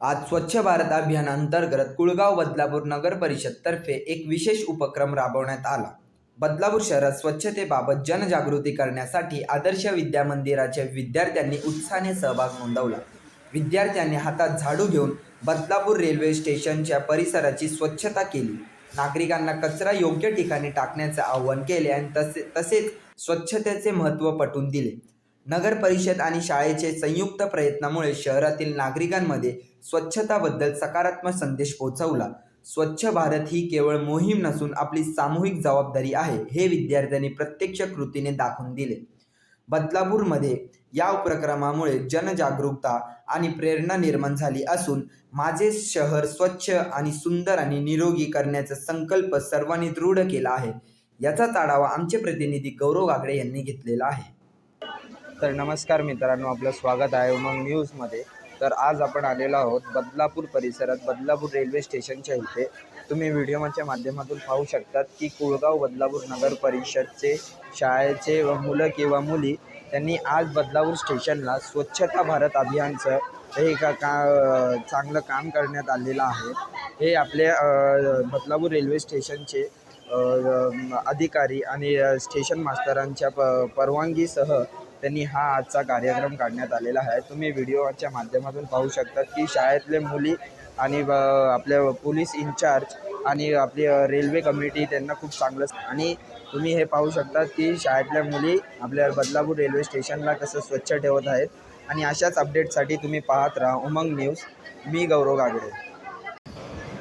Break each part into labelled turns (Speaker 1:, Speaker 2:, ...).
Speaker 1: आज स्वच्छ भारत अभियान अंतर्गत कुळगाव बदलापूर नगर परिषदतर्फे एक विशेष उपक्रम राबवण्यात आला. बदलापूर शहरात स्वच्छतेबाबत जनजागृती करण्यासाठी आदर्श विद्या मंदिराच्या विद्यार्थ्यांनी उत्साहाने सहभाग नोंदवला. विद्यार्थ्यांनी हातात झाडू घेऊन बदलापूर रेल्वे स्टेशनच्या परिसराची स्वच्छता केली. नागरिकांना कचरा योग्य ठिकाणी टाकण्याचे आवाहन केले आणि तसे तसेच स्वच्छतेचे महत्त्व पटवून दिले. नगर परिषद आणि शाळेचे संयुक्त प्रयत्नामुळे शहरातील नागरिकांमध्ये स्वच्छताबद्दल सकारात्मक संदेश पोहोचवला. स्वच्छ भारत ही केवळ मोहीम नसून आपली सामूहिक जबाबदारी आहे हे विद्यार्थ्यांनी प्रत्यक्ष कृतीने दाखवून दिले. बदलापूरमध्ये या उपक्रमामुळे जनजागरूकता आणि प्रेरणा निर्माण झाली असून माझे शहर स्वच्छ आणि सुंदर आणि निरोगी करण्याचा संकल्प सर्वांनी दृढ केला आहे. याचा आढावा आमचे प्रतिनिधी गौरव गागडे यांनी घेतलेला आहे. तर नमस्कार मित्रांनो आपलं स्वागत आहे उमंग न्यूजमध्ये. तर आज आपण आलेलो आहोत बदलापूर परिसरात बदलापूर रेल्वे स्टेशनच्या इथे. तुम्ही व्हिडिओच्या माध्यमातून पाहू शकतात की कुळगाव बदलापूर नगर परिषदचे शाळेचे व मुलं किंवा मुली त्यांनी आज बदलापूर स्टेशनला स्वच्छता भारत अभियानचं हे का का चांगलं काम करण्यात आलेलं आहे. हे आपले बदलापूर रेल्वे स्टेशनचे अधिकारी आणि स्टेशन मास्तरांच्या प परवानगीसह त्यांनी हा आजचा कार्यक्रम काढण्यात आलेला आहे. तुम्ही व्हिडिओच्या माध्यमातून पाहू शकता की शाळेतले मुली आणि आपल्या पोलीस इन्चार्ज आणि आपली रेल्वे कमिटी त्यांना खूप चांगलं आणि तुम्ही हे पाहू शकता की शाळेतल्या मुली आपल्या बदलापूर रेल्वे स्टेशनला कसं स्वच्छ ठेवत आहेत. आणि अशाच अपडेटसाठी तुम्ही पाहत राहा उमंग न्यूज. मी गौरव गागडे.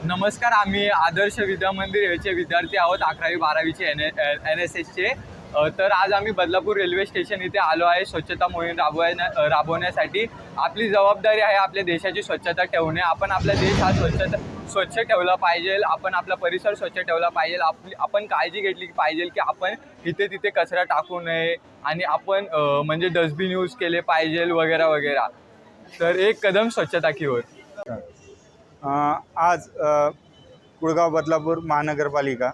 Speaker 2: नमस्कार आम्ही आदर्श विद्या मंदिर याचे विद्यार्थी आहोत अकरावी बारावीचे एन एन एस एसचे तर आज आम्ही बदलापूर रेल्वे स्टेशन इथे आलो आहे. स्वच्छता मोहीम राबवण्या राबवण्यासाठी. आपली जबाबदारी आहे आपल्या देशाची स्वच्छता ठेवणे. आपण आपला देश हा स्वच्छता स्वच्छ ठेवला पाहिजे. आपण आपला परिसर स्वच्छ ठेवला पाहिजे. आपली आपण काळजी घेतली पाहिजे की आपण इथे तिथे कचरा टाकू नये आणि आपण म्हणजे डस्टबिन यूज केले पाहिजे वगैरे वगैरे. तर एक कदम स्वच्छता की ओर.
Speaker 3: आज कुळगाव बदलापूर महानगरपालिका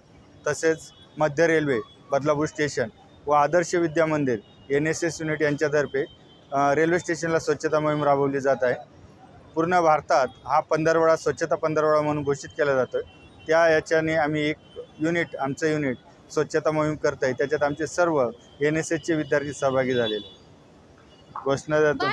Speaker 3: तसेच मध्य रेल्वे बदलापूर स्टेशन व Adarsh Vidya Mandir N S S unit यांच्यातर्फे रेल्वे स्टेशनला स्वच्छता मोहीम राबवली जात आहे. पूर्ण भारतात हा पंधरवडा स्वच्छता पंधरवडा म्हणून घोषित केला जातो त्या याच्याने आम्ही एक युनिट आमचं युनिट स्वच्छता मोहीम करत आहे. त्याच्यात आमचे सर्व एन एस एसचे विद्यार्थी सहभागी झालेले घोषणा जातो